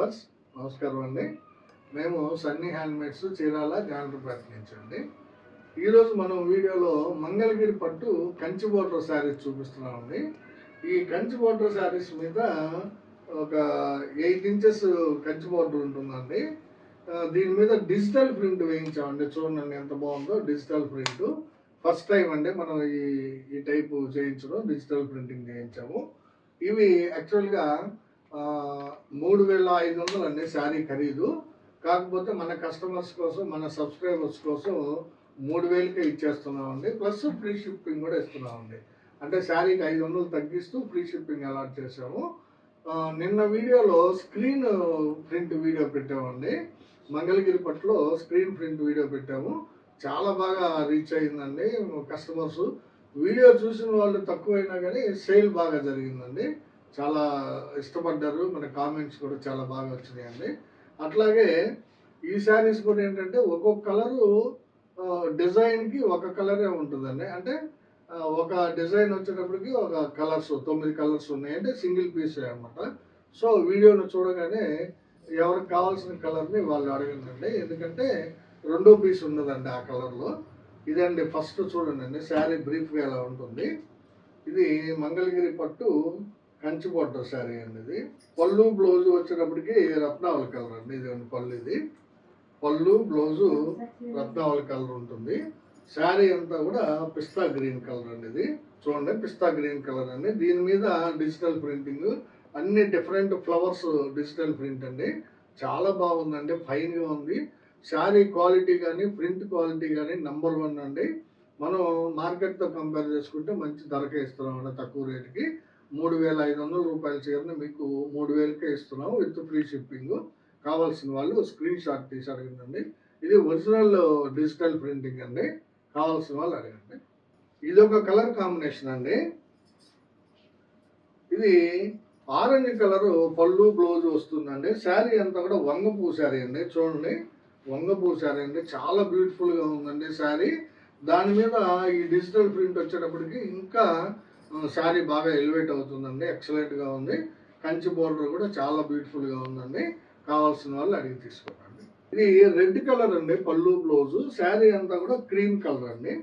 Viewers నమస్కారం అండి. మేము సన్నీ హ్యాండ్మేడ్స్ చీరాల జానపేట నుంచి అండి. ఈరోజు మనం వీడియోలో మంగళగిరి పట్టు కంచి బోర్డర్ శారీస్ చూపిస్తున్నామండి. ఈ కంచి బోర్డర్ శారీస్ మీద ఒక ఎయిట్ ఇంచెస్ కంచి బోర్డర్ ఉంటుందండి. దీని మీద డిజిటల్ ప్రింట్ వేయించామండి. చూడండి ఎంత బాగుందో డిజిటల్ ప్రింట్. ఫస్ట్ టైం అండి మనం ఈ ఈ టైపు చేయించడం డిజిటల్ ప్రింటింగ్ చేయించాము. ఇవి యాక్చువల్గా మూడు వేల ఐదు వందలు అండి శారీ ఖరీదు. కాకపోతే మన కస్టమర్స్ కోసం మన సబ్స్క్రైబర్స్ కోసం మూడు వేలకే ఇచ్చేస్తున్నామండి. ప్లస్ ఫ్రీ షిప్పింగ్ కూడా ఇస్తున్నామండి. అంటే శారీకి ఐదు వందలు తగ్గిస్తూ ఫ్రీ షిప్పింగ్ అలాట్ చేసాము నిన్న వీడియోలో స్క్రీన్ ప్రింట్ వీడియో పెట్టామండి. మంగళగిరి పట్లో స్క్రీన్ ప్రింట్ వీడియో పెట్టాము. చాలా బాగా రీచ్ అయిందండి కస్టమర్స్. వీడియో చూసిన వాళ్ళు తక్కువైనా కానీ సేల్ బాగా జరిగిందండి. చాలా ఇష్టపడ్డారు. మన కామెంట్స్ కూడా చాలా బాగా వచ్చినాయండి. అట్లాగే ఈ శారీస్ కూడా ఏంటంటే ఒక్కొక్క కలరు డిజైన్కి ఒక కలరే ఉంటుందండి. అంటే ఒక డిజైన్ వచ్చేటప్పటికి ఒక కలర్స్ తొమ్మిది కలర్స్ ఉన్నాయి. అంటే సింగిల్ పీస్ అనమాట సో వీడియోను చూడగానే ఎవరికి కావాల్సిన కలర్ని వాళ్ళు అడగండి ఎందుకంటే రెండో పీస్ ఉన్నదండి ఆ కలర్లో ఇదండి ఫస్ట్ చూడండి అండి. శారీ బ్రీఫ్గా ఎలా ఉంటుంది. ఇది మంగళగిరి పట్టు కంచి బొట్ట శారీ అండి ఇది పళ్ళు బ్లౌజ్ వచ్చేటప్పటికి రత్నావళి కలర్ అండి. ఇది పళ్ళు ఇది. పళ్ళు బ్లౌజు రత్నావళి కలర్ ఉంటుంది. శారీ అంతా కూడా పిస్తా గ్రీన్ కలర్ అండి ఇది చూడండి పిస్తా గ్రీన్ కలర్ అండి. దీని మీద డిజిటల్ ప్రింటింగ్ అన్ని డిఫరెంట్ ఫ్లవర్స్ డిజిటల్ ప్రింట్ అండి. చాలా బాగుందండి. ఫైన్గా ఉంది. శారీ క్వాలిటీ కానీ ప్రింట్ క్వాలిటీ కానీ నంబర్ వన్ అండి. మనం మార్కెట్తో కంపేర్ చేసుకుంటే మంచి ధరకే ఇస్తున్నాం అండి తక్కువ రేటుకి. మూడు వేల ఐదు వందల రూపాయల చీరను మీకు మూడు వేలకే ఇస్తున్నాము విత్ ఫ్రీ షిప్పింగ్. కావాల్సిన వాళ్ళు స్క్రీన్ షాట్ తీసి అడగండి. ఇది ఒరిజినల్ డిజిటల్ ప్రింటింగ్ అండి. కావాల్సిన వాళ్ళు అడగండి. ఇది ఒక కలర్ కాంబినేషన్ అండి. ఇది ఆరెంజ్ కలర్ పళ్ళు బ్లౌజ్ వస్తుందండి. శారీ అంతా కూడా వంగపూ శారీ అండి. చూడండి. వంగపూ శారీ అండి. చాలా బ్యూటిఫుల్గా ఉందండి శారీ. దాని మీద ఈ డిజిటల్ ప్రింట్ వచ్చేటప్పటికి ఇంకా శారీ బాగా ఎలివేట్ అవుతుందండి ఎక్సలెంట్గా ఉంది. కంచి బోర్డర్ కూడా చాలా బ్యూటిఫుల్గా ఉందండి. కావాల్సిన వాళ్ళు అడిగి తీసుకోండి ఇది రెడ్ కలర్ అండి పళ్ళు బ్లౌజ్ శారీ అంతా కూడా క్రీమ్ కలర్ అండి.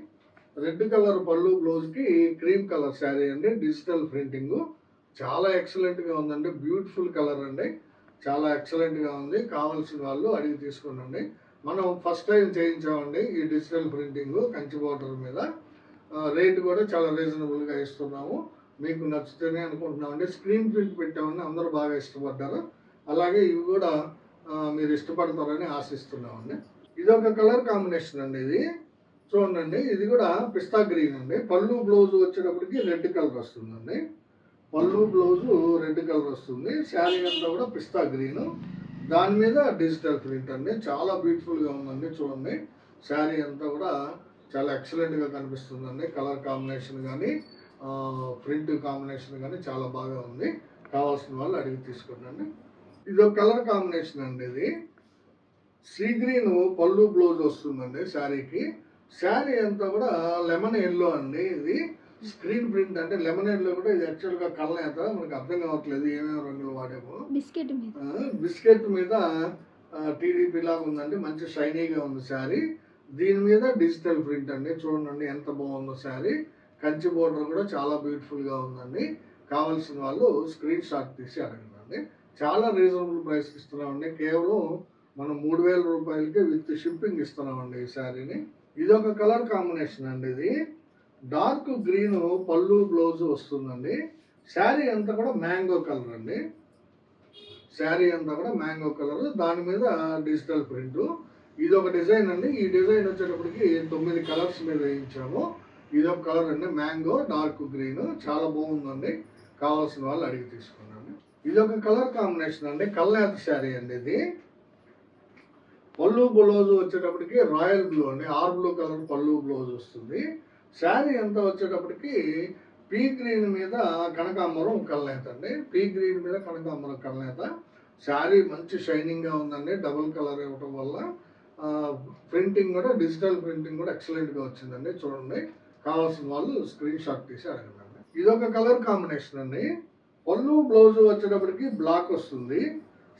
రెడ్ కలర్ పళ్ళు బ్లౌజ్కి క్రీమ్ కలర్ శారీ అండి డిజిటల్ ప్రింటింగ్ చాలా ఎక్సలెంట్గా ఉందండి బ్యూటిఫుల్ కలర్ అండి. చాలా ఎక్సలెంట్గా ఉంది. కావాల్సిన వాళ్ళు అడిగి తీసుకోండి మనం ఫస్ట్ టైం చేయించామండి ఈ డిజిటల్ ప్రింటింగ్ కంచి బోర్డర్ మీద. రేట్ కూడా చాలా రీజనబుల్గా ఇస్తున్నాము. మీకు నచ్చుతేనే అనుకుంటున్నామండి స్క్రీన్ ప్రింట్ పెట్టామని అందరూ బాగా ఇష్టపడ్డారు. అలాగే ఇవి కూడా మీరు ఇష్టపడతారని ఆశిస్తున్నామండి. ఇదొక కలర్ కాంబినేషన్ అండి ఇది. చూడండి ఇది కూడా పిస్తా గ్రీన్ అండి. పళ్ళు బ్లౌజ్ వచ్చేటప్పటికి రెడ్ కలర్ వస్తుందండి. పళ్ళు బ్లౌజు రెడ్ కలర్ వస్తుంది. శారీ అంతా కూడా పిస్తా గ్రీన్ దాని మీద డిజిటల్ ప్రింట్ అండి. చాలా బ్యూటిఫుల్గా ఉందండి చూడండి. శారీ అంతా కూడా చాలా ఎక్సలెంట్గా కనిపిస్తుందండి. కలర్ కాంబినేషన్ కానీ ప్రింట్ కాంబినేషన్ కానీ చాలా బాగా ఉంది. కావాల్సిన వాళ్ళు అడిగి తీసుకోండి. ఇది ఒక కలర్ కాంబినేషన్ అండి ఇది. సీ గ్రీన్ పళ్ళు బ్లౌజ్ వస్తుందండి శారీకి. శారీ అంతా కూడా లెమన్ ఎల్లో అండి ఇది. స్క్రీన్ ప్రింట్ అంటే లెమన్ ఎల్లో కూడా ఇది యాక్చువల్గా కళ్ళనేత మనకు అర్థం కావట్లేదు. ఏమేమి రంగులు వాడేమో. బిస్కెట్ మీద. బిస్కెట్ మీద టీడీపీ లాగా ఉందండి. మంచి షైనీగా ఉంది శారీ. దీని మీద డిజిటల్ ప్రింట్ అండి. చూడండి ఎంత బాగుందో శారీ. కంచి బోర్డర్ కూడా చాలా బ్యూటిఫుల్గా ఉందండి. కావాల్సిన వాళ్ళు స్క్రీన్ షాట్ తీసి అడగండి. చాలా రీజనబుల్ ప్రైస్కి ఇస్తున్నామండి. కేవలం మనం మూడు వేల రూపాయలకి విత్ షిప్పింగ్ ఇస్తున్నామండి ఈ శారీని. ఇది ఒక కలర్ కాంబినేషన్ అండి ఇది. డార్క్ గ్రీన్ పళ్ళు బ్లౌజ్ వస్తుందండి. శారీ అంతా కూడా మ్యాంగో కలర్ అండి. శారీ అంతా కూడా మ్యాంగో కలర్ దాని మీద డిజిటల్ ప్రింటు ఇది ఒక డిజైన్ అండి. ఈ డిజైన్ వచ్చేటప్పటికి తొమ్మిది కలర్స్ మీద వేయించాము. ఇది ఒక కలర్ అండి మ్యాంగో డార్క్ గ్రీన్. చాలా బాగుందండి. కావాల్సిన వాళ్ళు అడిగి తీసుకున్నాను ఇది ఒక కలర్ కాంబినేషన్ అండి. కల్లాత శారీ అండి ఇది. పళ్ళు బ్లౌజ్ వచ్చేటప్పటికి రాయల్ బ్లూ అండి. ఆర్ బ్లూ కలర్ పళ్ళు బ్లౌజ్ వస్తుంది. శారీ అంతా వచ్చేటప్పటికి పీ గ్రీన్ మీద కనకాంబరం కల్నేత అండి. పీ గ్రీన్ మీద కనకాంబరం కల్నేత. శారీ మంచి షైనింగ్గా ఉందండి. డబుల్ కలర్ ఇవ్వటం వల్ల ప్రింటింగ్ కూడా డిజిటల్ ప్రింటింగ్ కూడా ఎక్సలెంట్గా వచ్చిందండి చూడండి. కావాల్సిన వాళ్ళు స్క్రీన్ షాట్ తీసి అడగండి. ఇది ఒక కలర్ కాంబినేషన్ అండి. పళ్ళు బ్లౌజ్ వచ్చేటప్పటికి బ్లాక్ వస్తుంది.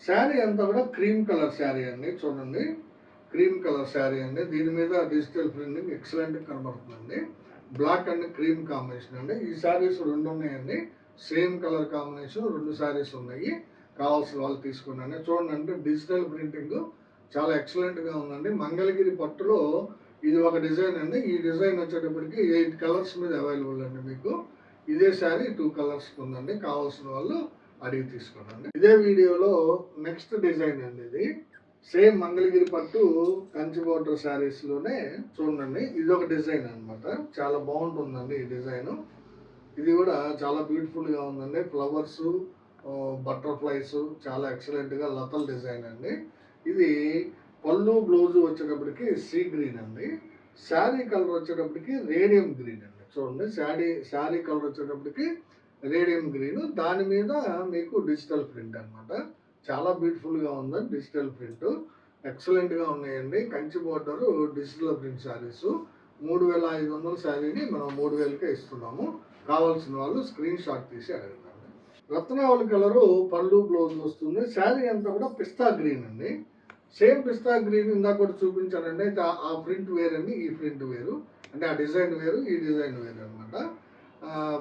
శారీ అంతా కూడా క్రీమ్ కలర్ శారీ అండి చూడండి. క్రీమ్ కలర్ శారీ అండి. దీని మీద డిజిటల్ ప్రింటింగ్ ఎక్సలెంట్ కనబడుతుందండి. బ్లాక్ అండ్ క్రీమ్ కాంబినేషన్ అండి. ఈ శారీస్ రెండు ఉన్నాయండి. సేమ్ కలర్ కాంబినేషన్ రెండు శారీస్ ఉన్నాయి. కావాల్సిన వాళ్ళు తీసుకున్నాను చూడండి అంటే డిజిటల్ ప్రింటింగ్ చాలా ఎక్సలెంట్గా ఉందండి. మంగళగిరి పట్టులో ఇది ఒక డిజైన్ అండి. ఈ డిజైన్ వచ్చేటప్పటికి ఎయిట్ కలర్స్ మీద అవైలబుల్ అండి మీకు. ఇదే శారీ టూ కలర్స్ ఉందండి. కావాల్సిన వాళ్ళు అడిగి తీసుకోండి. ఇదే వీడియోలో నెక్స్ట్ డిజైన్ అండి ఇది. సేమ్ మంగళగిరి పట్టు కంచి బోర్డర్ శారీస్లోనే చూడండి. ఇది ఒక డిజైన్ అన్నమాట. చాలా బాగుంటుందండి ఈ డిజైన్ ఇది కూడా చాలా బ్యూటిఫుల్గా ఉందండి. ఫ్లవర్స్ బటర్ఫ్లైస్ చాలా ఎక్సలెంట్గా లతల్ డిజైన్ అండి. ఇది పళ్ళు బ్లౌజు వచ్చేటప్పటికి సీ గ్రీన్ అండి. శారీ కలర్ వచ్చేటప్పటికి రేడియం గ్రీన్ అండి. చూడండి శారీ శారీ కలర్ వచ్చేటప్పటికి రేడియం గ్రీన్. దాని మీద మీకు డిజిటల్ ప్రింట్ అనమాట చాలా బ్యూటిఫుల్గా ఉందండి డిజిటల్ ప్రింట్. ఎక్సలెంట్గా ఉన్నాయండి. Kanchi border digital print saris. మూడు వేల ఐదు వందల శారీని మనం మూడు వేలకే ఇస్తున్నాము. కావాల్సిన వాళ్ళు స్క్రీన్ షాట్ తీసి అడగండి. రత్నావళి కలరు పళ్ళు బ్లౌజ్ వస్తుంది. శారీ అంతా కూడా పిస్తా గ్రీన్ అండి. సేమ్ పిస్తా గ్రీన్ ఇందాక కూడా చూపించానండి. అయితే ఆ- ప్రింట్ వేరండి ఈ ప్రింట్ వేరు. అంటే ఆ డిజైన్ వేరు ఈ డిజైన్ వేరు అనమాట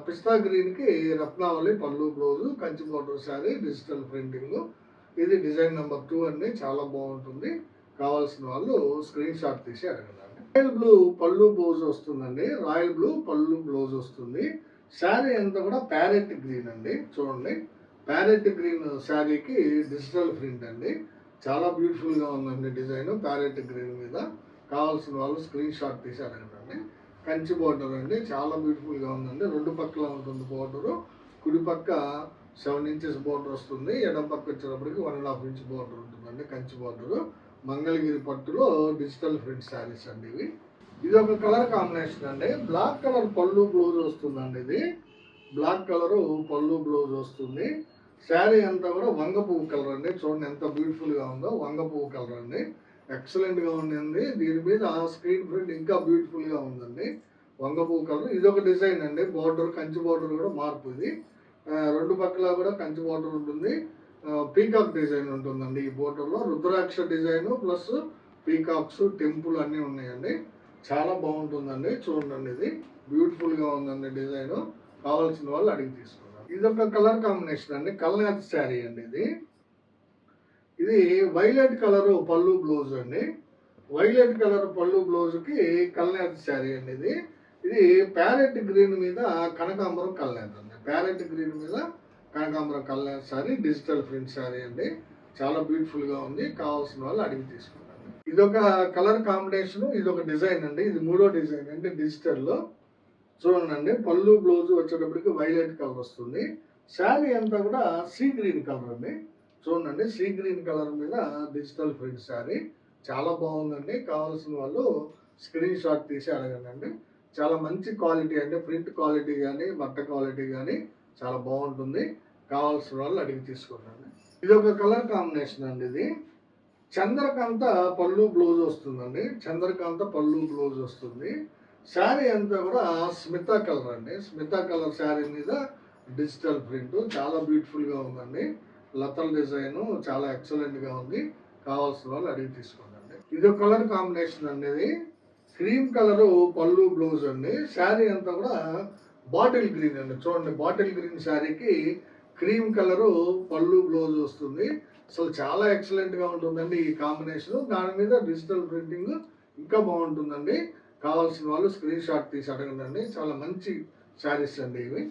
పిస్తా గ్రీన్కి రత్నావళి పళ్ళు blouse Kanchi border sari digital printing. ఇది డిజైన్ నెంబర్ టూ అండి. చాలా బాగుంటుంది. కావాల్సిన వాళ్ళు స్క్రీన్ షాట్ తీసి అడగండి. రాయల్ బ్లూ పళ్ళు బ్లౌజ్ వస్తుందండి. రాయల్ బ్లూ పళ్ళు బ్లౌజ్ వస్తుంది. శారీ అంతా కూడా ప్యారెట్ గ్రీన్ అండి చూడండి. ప్యారెట్ గ్రీన్ శారీకి డిజిటల్ ప్రింట్ అండి. చాలా బ్యూటిఫుల్గా ఉందండి డిజైన్ ప్యారెట్ గ్రీన్ మీద. కావాల్సిన వాళ్ళు స్క్రీన్ షాట్ తీసి కంచి బోర్డర్ అండి చాలా బ్యూటిఫుల్గా ఉందండి. రెండు పక్కల ఉంటుంది బోర్డరు కుడి పక్క సెవెన్ ఇంచెస్ బోర్డర్ వస్తుంది. ఎడం పక్క వచ్చేటప్పటికి one and half inch border ఉంటుందండి కంచి బోర్డరు మంగళగిరి పట్టులో డిజిటల్ ప్రింట్ శారీస్ అండి ఇవి. ఇది ఒక కలర్ కాంబినేషన్ అండి. బ్లాక్ కలర్ పళ్ళు బ్లౌజ్ వస్తుందండి ఇది. బ్లాక్ కలర్ పళ్ళు బ్లౌజ్ వస్తుంది. శారీ అంతా కూడా వంగ పువ్వు కలర్ అండి. చూడండి ఎంత బ్యూటిఫుల్గా ఉందో వంగ పువ్వు కలర్ అండి. ఎక్సలెంట్గా ఉండింది దీని మీద స్క్రీన్ ప్రింట్ ఇంకా బ్యూటిఫుల్గా ఉందండి. వంగ పువ్వు కలర్. ఇది ఒక డిజైన్ అండి. బార్డర్ కంచి బోర్డర్ కూడా మార్పు ఇది. రెండు పక్కల కూడా కంచి బార్డర్ ఉంటుంది. పీకాక్ డిజైన్ ఉంటుందండి ఈ బోర్డర్లో rudraksha design plus peacocks temple అన్నీ ఉన్నాయండి. చాలా బాగుంటుందండి చూడండి ఇది. బ్యూటిఫుల్గా ఉందండి డిజైన్. కావాల్సిన వాళ్ళు అడిగి తీసుకున్నారు ఇది ఒక కలర్ కాంబినేషన్ అండి. కల్నాథ్ శారీ అండి ఇది. ఇది వైలెట్ కలర్ పళ్ళు బ్లౌజ్ అండి. వైలెట్ కలర్ పళ్ళు బ్లౌజ్కి కి శారీ అండి ఇది. ఇది ప్యారెట్ గ్రీన్ మీద కనకాంబరం కల్నాథ్ అండి. ప్యారెట్ గ్రీన్ మీద కనకాంబరం కళ్యాణ్ శారీ డిజిటల్ ప్రింట్ శారీ అండి. చాలా బ్యూటిఫుల్గా ఉంది. కావాల్సిన వాళ్ళు అడిగి తీసుకున్నారు ఇది ఒక కలర్ కాంబినేషన్ ఇది ఒక డిజైన్ అండి. ఇది మూడో డిజైన్ అంటే డిజిటల్లో చూడండి పళ్ళు బ్లౌజ్ వచ్చేటప్పటికి వైలెట్ కలర్ వస్తుంది. శారీ అంతా కూడా సీ గ్రీన్ కలర్ అండి. చూడండి సీ గ్రీన్ కలర్ మీద డిజిటల్ ప్రింట్ శారీ. చాలా బాగుందండి. కావాల్సిన వాళ్ళు స్క్రీన్ షాట్ తీసి అడగండి అండి చాలా మంచి క్వాలిటీ అండి. ప్రింట్ క్వాలిటీ కానీ బట్ట క్వాలిటీ కానీ చాలా బాగుంటుంది. కావాల్సిన వాళ్ళు అడిగి తీసుకోండి. ఇది ఒక కలర్ కాంబినేషన్ అండి ఇది. చంద్రకాంత పళ్ళు బ్లౌజ్ వస్తుందండి. చంద్రకాంత పళ్ళు బ్లౌజ్ వస్తుంది. శారీ అంతా కూడా స్మితా కలర్ అండి. స్మితా కలర్ శారీ మీద డిజిటల్ ప్రింట్. చాలా బ్యూటిఫుల్గా ఉందండి. లతల్ డిజైన్ చాలా ఎక్సలెంట్గా ఉంది. కావాల్సిన వాళ్ళు అడిగి తీసుకోండి. ఇది ఒక కలర్ కాంబినేషన్ అనేది క్రీమ్ కలరు పళ్ళు బ్లౌజ్ అండి. శారీ అంతా కూడా బాటిల్ గ్రీన్ అండి. చూడండి బాటిల్ గ్రీన్ శారీకి క్రీమ్ కలరు పళ్ళు బ్లౌజ్ వస్తుంది. అసలు చాలా ఎక్సలెంట్గా ఉంటుందండి ఈ కాంబినేషన్. దాని మీద డిజిటల్ ప్రింటింగ్ ఇంకా బాగుంటుందండి. కావాల్సిన వాళ్ళు స్క్రీన్ షాట్ తీసి అడగండి చాలా మంచి శారీస్ అండి ఇవి.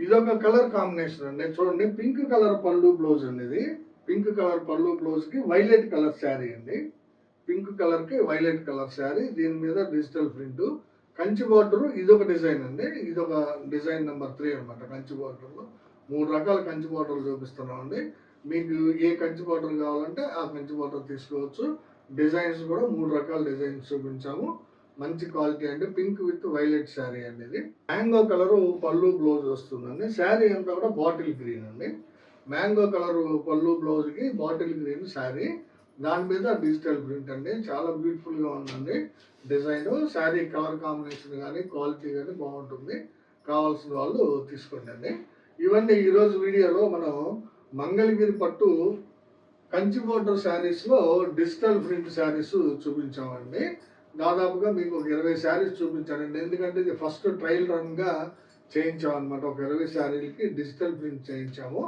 ఇదొక కలర్ కాంబినేషన్ అండి. చూడండి పింక్ కలర్ పళ్ళు బ్లౌజ్ అండి ఇది. పింక్ కలర్ పళ్ళు బ్లౌజ్కి వైలెట్ కలర్ శారీ అండి. పింక్ కలర్కి వైలెట్ కలర్ శారీ. దీని మీద డిజిటల్ ప్రింట్. కంచి బార్డరు ఇదొక డిజైన్ అండి. ఇదొక డిజైన్ నెంబర్ త్రీ అనమాట కంచి బార్డర్లో. మూడు రకాల కంచి బార్డర్లు చూపిస్తున్నాం అండి మీకు ఏ కంచి బార్డర్ కావాలంటే ఆ కంచి బార్డర్ తీసుకోవచ్చు. డిజైన్స్ కూడా మూడు రకాల డిజైన్స్ చూపించాము. మంచి క్వాలిటీ అంటే పింక్ విత్ వైలెట్ శారీ అండి ఇది. మ్యాంగో కలర్ పళ్ళు బ్లౌజ్ వస్తుందండి. శారీ అంతా కూడా బాటిల్ గ్రీన్ అండి. మ్యాంగో కలర్ పళ్ళు బ్లౌజ్కి బాటిల్ గ్రీన్ శారీ. దాని మీద డిజిటల్ ప్రింట్ అండి. చాలా బ్యూటిఫుల్గా ఉందండి. డిజైన్ శారీ కలర్ కాంబినేషన్ కానీ క్వాలిటీ కానీ బాగుంటుంది. కావాల్సిన వాళ్ళు తీసుకోండి అండి. ఇవన్నీ ఈరోజు వీడియోలో మనం మంగళగిరి పట్టు కంచి బోర్డర్ శారీస్లో డిజిటల్ ప్రింట్ శారీస్ చూపించామండి. దాదాపుగా మీకు ఒక ఇరవై శారీస్ చూపించానండి. ఎందుకంటే ఇది ఫస్ట్ ట్రయల్ రన్గా చేయించాం అనమాట ఒక ఇరవై శారీలకి డిజిటల్ ప్రింట్ చేయించాము.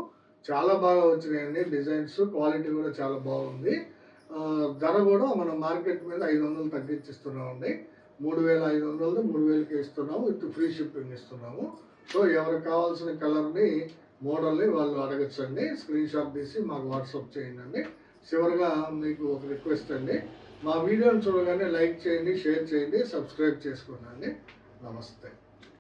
చాలా బాగా వచ్చినాయండి. డిజైన్స్ క్వాలిటీ కూడా చాలా బాగుంది. ధర కూడా మనం మార్కెట్ మీద ఐదు వందలు తగ్గించిస్తున్నామండి. మూడు వేల ఐదు వందలు మూడు వేలకి ఇస్తున్నాము. ఇటు ఫ్రీ షిప్పింగ్ ఇస్తున్నాము. సో ఎవరికి కావాల్సిన కలర్ని మోడల్ని వాళ్ళు అడగచ్చండి. స్క్రీన్ షాట్ తీసి మాకు వాట్సాప్ చేయండి. చివరిగా మీకు ఒక రిక్వెస్ట్ అండి. మా వీడియోని చూడగానే లైక్ చేయండి షేర్ చేయండి సబ్స్క్రైబ్ చేసుకోండి నమస్తే.